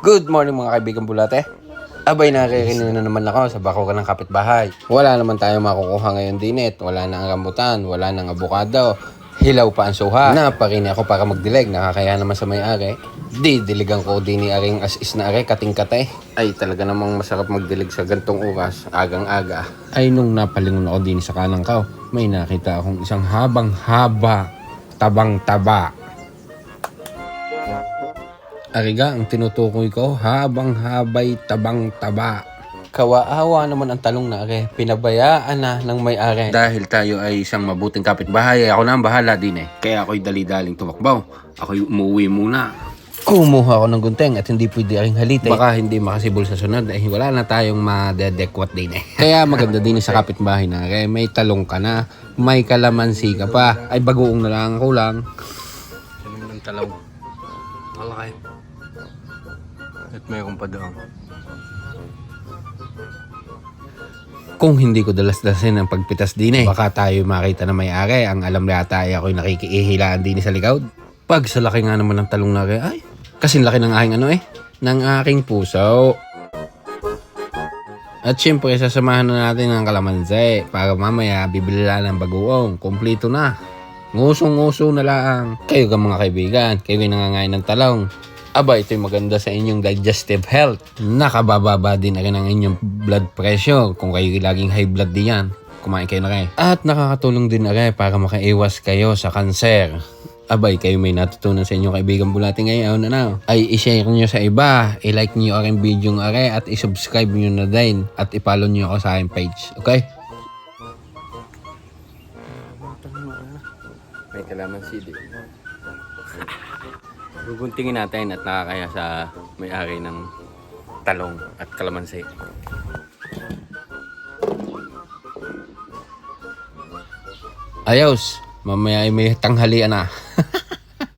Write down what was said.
Good morning mga kaibigan bulate. Abay, nakikinin na naman ako sa bako ng kapitbahay. Wala naman tayong makukuha ngayon dinet. Wala nang rambutan, wala nang abukado. Hilaw pa ang suha. Naparini ako para magdilig. Nakakaya naman sa may-ari. Di, diligan ko din ni aring as-is na are, kating-kate. Ay, talaga namang masarap magdilig sa gantong oras, agang-aga. Ay, nung napalingon ako din sa kanang kao, may nakita akong isang habang-haba, tabang-taba. Ariga, ang tinutukoy ko, habang habay tabang taba. Kawaawa naman ang talong na are, pinabayaan na ng may-ari. Dahil tayo ay isang mabuting kapitbahay, ako na ang bahala din eh. Kaya ako'y dali-daling tumakbaw. Ako'y umuwi muna. Kumuha ako ng gunting at hindi pwede aking halite. Baka hindi makasibol sa sunod, eh wala na tayong madedekwat din eh. Kaya maganda din sa kapitbahay na are, may talong ka na, may kalamansi ka pa, ay bagoong na lang ang kulang. Sino mo ng talong? Malaki. At mayroon pa doon. Kung hindi ko dalas-dalasin ang pagpitas din eh, baka tayo makita na may-ari. Ang alam yata ay ako'y nakikiihilaan din sa likod. Pag sa laki nga naman ng talong rin, ay, kasi laki ng aking ano eh, ng aking puso. At syempre, sasamahan na natin ng kalamansi para mamaya bibili lang ng bagoong. Kompleto na. Ngusong-nguso na lang. Kayo ka mga kaibigan, kayo ay nangangain ng talong. Aba, ito'y maganda sa inyong digestive health. Nakabababa din na rin ang inyong blood pressure kung kayo laging high blood din yan. Kumain kayo na rin. At nakakatulong din na rin para makaiwas kayo sa kanser. Abay, kayo may natutunan sa inyong kaibigan bulati ngayon, ano? Ay, i-share nyo sa iba, i-like nyo ang video ng are, at i-subscribe nyo na din, at i-follow nyo ako sa aking page. Okay? May kalaman CD. Guguntingin natin at nakakaya sa may-ari ng talong at kalamansi. Ayos, mamaya ay may tanghalian na.